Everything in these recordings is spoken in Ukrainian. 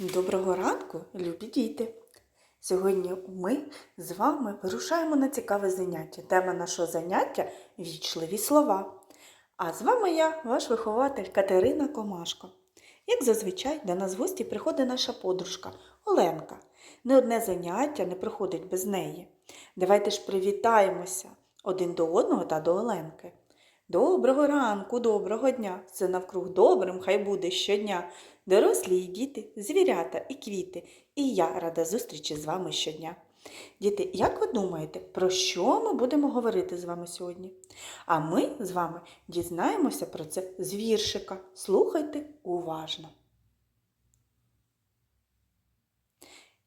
Доброго ранку, любі діти! Сьогодні ми з вами вирушаємо на цікаве заняття. Тема нашого заняття вічливі слова. А з вами я, ваш вихователь Катерина Комашко. Як зазвичай до нас в гості приходить наша подружка Оленка. Не одне заняття не проходить без неї. Давайте ж привітаємося один до одного та до Оленки. Доброго ранку, доброго дня! Все навкруг добрим, хай буде щодня. Дорослі і діти, звірята і квіти. І я рада зустрічі з вами щодня. Діти, як ви думаєте, про що ми будемо говорити з вами сьогодні? А ми з вами дізнаємося про це з віршика. Слухайте уважно.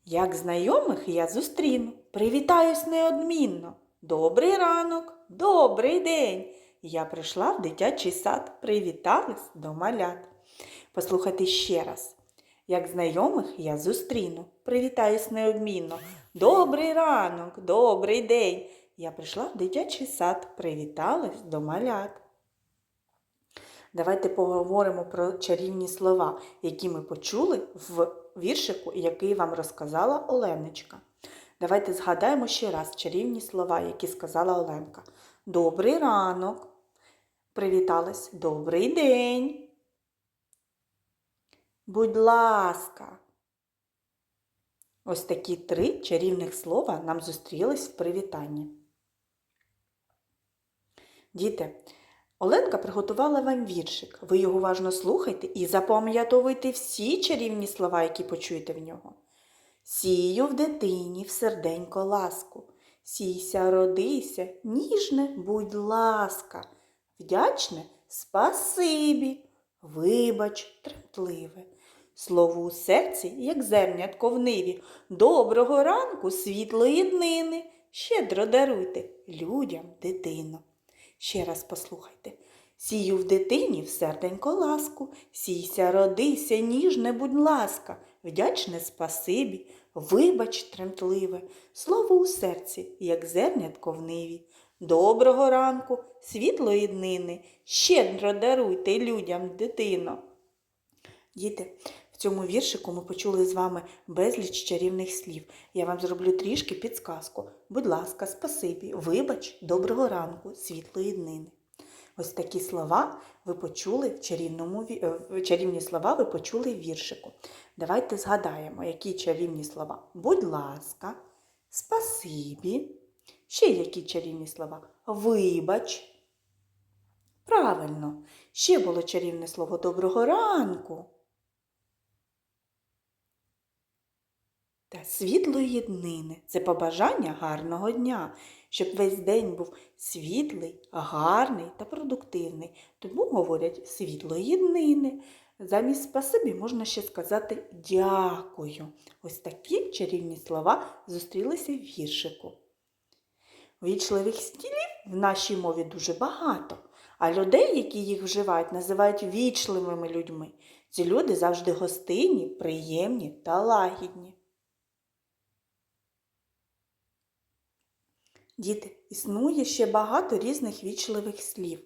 Як знайомих я зустріну, привітаюсь неодмінно. Добрий ранок, добрий день. Я прийшла в дитячий сад, привітались до малят. Послухайте ще раз. Як знайомих я зустріну, привітаюсь неодмінно. Добрий ранок, добрий день. Я прийшла в дитячий сад, привіталась до малят. Давайте поговоримо про чарівні слова, які ми почули в віршику, який вам розказала Оленочка. Давайте згадаємо ще раз чарівні слова, які сказала Оленка. Добрий ранок. Привіталась. Добрий день. Будь ласка. Ось такі три чарівних слова нам зустрілись в привітанні. Діти, Оленка приготувала вам віршик. Ви його уважно слухайте і запам'ятовуйте всі чарівні слова, які почуєте в нього. Сію в дитині в серденько ласку. Сійся, родися, ніжне, будь ласка, вдячне спасибі, вибач, тремтливе. Слово у серці, як зернятко в ниві. Доброго ранку, світлої днини. Щедро даруйте людям дитину. Ще раз послухайте. Сію в дитині в серденько ласку, сійся, родися, ніжне, будь ласка, вдячне спасибі, вибач тремтливе, слово у серці, як зернятко в ниві. Доброго ранку, світлої днини, щедро даруйте людям дитино. Діти, цьому віршику ми почули з вами безліч чарівних слів. Я вам зроблю трішки підсказку. Будь ласка, спасибі, вибач, доброго ранку, світлої днини. Ось такі слова ви почули в чарівному е, чарівні слова ви почули в віршику. Давайте згадаємо, які чарівні слова. Будь ласка, спасибі. Ще які чарівні слова? Вибач. Правильно, ще було чарівне слово доброго ранку. Та світлої днини це побажання гарного дня, щоб весь день був світлий, гарний та продуктивний. Тому говорять світлої днини. Замість спасибі можна ще сказати дякую. Ось такі чарівні слова зустрілися в віршику. Вічливих стілів в нашій мові дуже багато, а людей, які їх вживають, називають вічливими людьми. Ці люди завжди гостинні, приємні та лагідні. Діти, існує ще багато різних вічливих слів.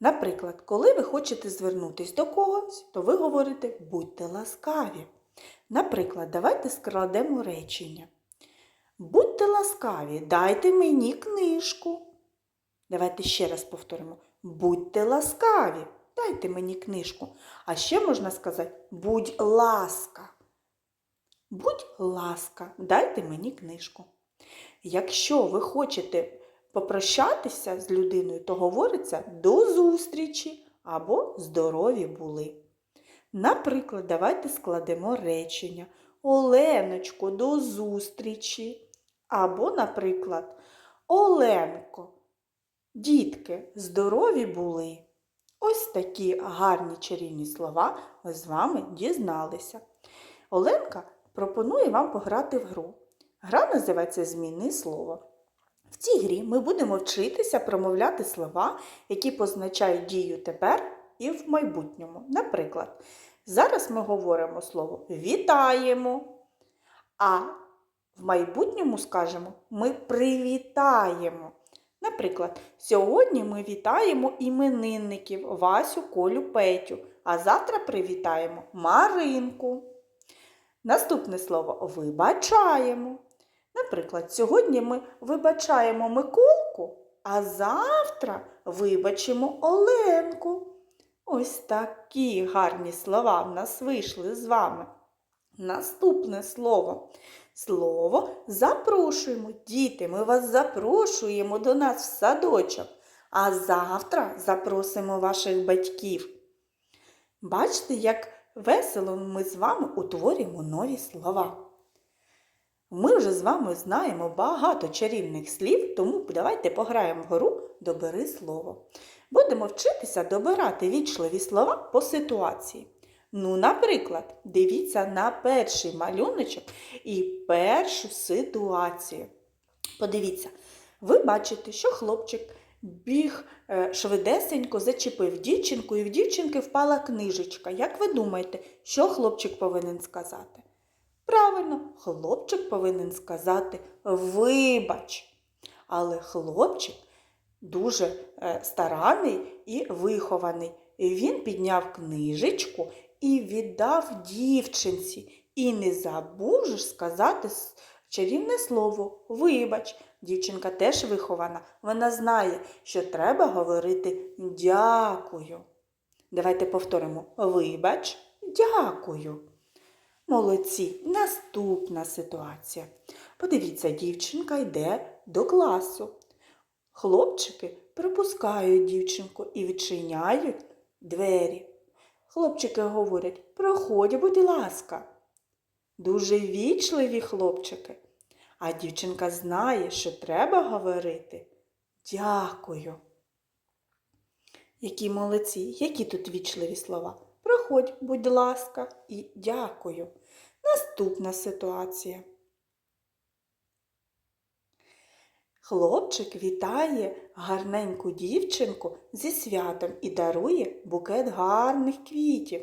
Наприклад, коли ви хочете звернутися до когось, то ви говорите будьте ласкаві. Наприклад, давайте складемо речення. Будьте ласкаві, дайте мені книжку. Давайте ще раз повторимо. Будьте ласкаві, дайте мені книжку. А ще можна сказати будь ласка. Будь ласка, дайте мені книжку. Якщо ви хочете попрощатися з людиною, то говориться до зустрічі або здорові були. Наприклад, давайте складемо речення. Оленочко, до зустрічі. Або, наприклад, Оленко, дітки, здорові були. Ось такі гарні чарівні слова ми з вами дізналися. Оленка пропонує вам пограти в гру. Гра називається Зміни слово. В цій грі ми будемо вчитися промовляти слова, які позначають дію тепер і в майбутньому. Наприклад, зараз ми говоримо слово вітаємо, а в майбутньому скажемо ми привітаємо. Наприклад, сьогодні ми вітаємо іменинників Васю, Колю, Петю. а завтра привітаємо Маринку. Наступне слово вибачаємо. Наприклад, сьогодні ми вибачаємо Миколку, а завтра вибачимо Оленку. Ось такі гарні слова в нас вийшли з вами. Наступне слово. Слово запрошуємо. Діти, ми вас запрошуємо до нас в садочок, а завтра запросимо ваших батьків. Бачите, як весело ми з вами утворюємо нові слова. Ми вже з вами знаємо багато чарівних слів, тому давайте пограємо в гру Добери слово. Будемо вчитися добирати вічливі слова по ситуації. Ну, наприклад, дивіться на перший малюночок і першу ситуацію. Подивіться, ви бачите, що хлопчик біг е, швидесенько, зачепив дівчинку, і в дівчинки впала книжечка. Як ви думаєте, що хлопчик повинен сказати? Правильно, хлопчик повинен сказати вибач. Але хлопчик дуже е, старанний і вихований. Він підняв книжечку і віддав дівчинці. І не забув же сказати чарівне слово вибач. Дівчинка теж вихована. Вона знає, що треба говорити дякую. Давайте повторимо вибач, дякую. Молодці, наступна ситуація. Подивіться, дівчинка йде до класу. Хлопчики пропускають дівчинку і відчиняють двері. Хлопчики говорять проходь, будь ласка. Дуже вічливі хлопчики. А дівчинка знає, що треба говорити дякую. Які молодці, які тут вічливі слова. Проходь, будь ласка, і дякую. Наступна ситуація. Хлопчик вітає гарненьку дівчинку зі святом і дарує букет гарних квітів.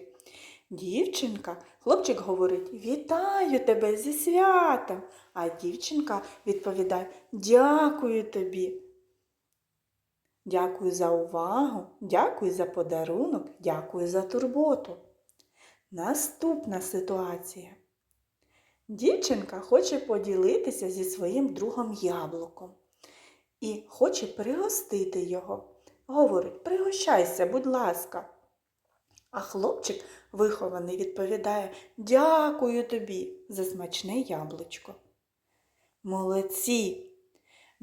Дівчинка, хлопчик говорить Вітаю тебе зі святом. А дівчинка відповідає Дякую тобі. Дякую за увагу, дякую за подарунок, дякую за турботу. Наступна ситуація. Дівчинка хоче поділитися зі своїм другом яблуком і хоче пригостити його. Говорить, пригощайся, будь ласка. А хлопчик вихований відповідає Дякую тобі за смачне яблучко. Молодці!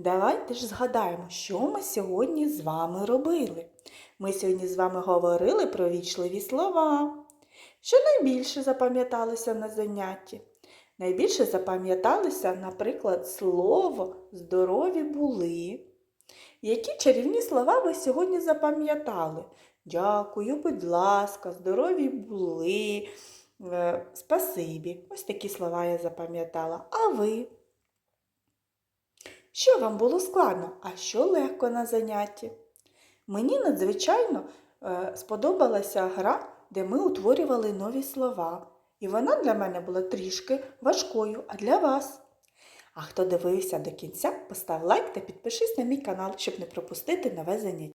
Давайте ж згадаємо, що ми сьогодні з вами робили. Ми сьогодні з вами говорили про вічливі слова. Що найбільше запам'яталося на занятті? Найбільше запам'яталося, наприклад, слово здорові були. Які чарівні слова ви сьогодні запам'ятали? Дякую, будь ласка, здорові були, е, спасибі. Ось такі слова я запам'ятала. А ви? Що вам було складно, а що легко на занятті? Мені надзвичайно е, сподобалася гра, де ми утворювали нові слова. І вона для мене була трішки важкою, а для вас. А хто дивився до кінця, постав лайк та підпишись на мій канал, щоб не пропустити нове заняття.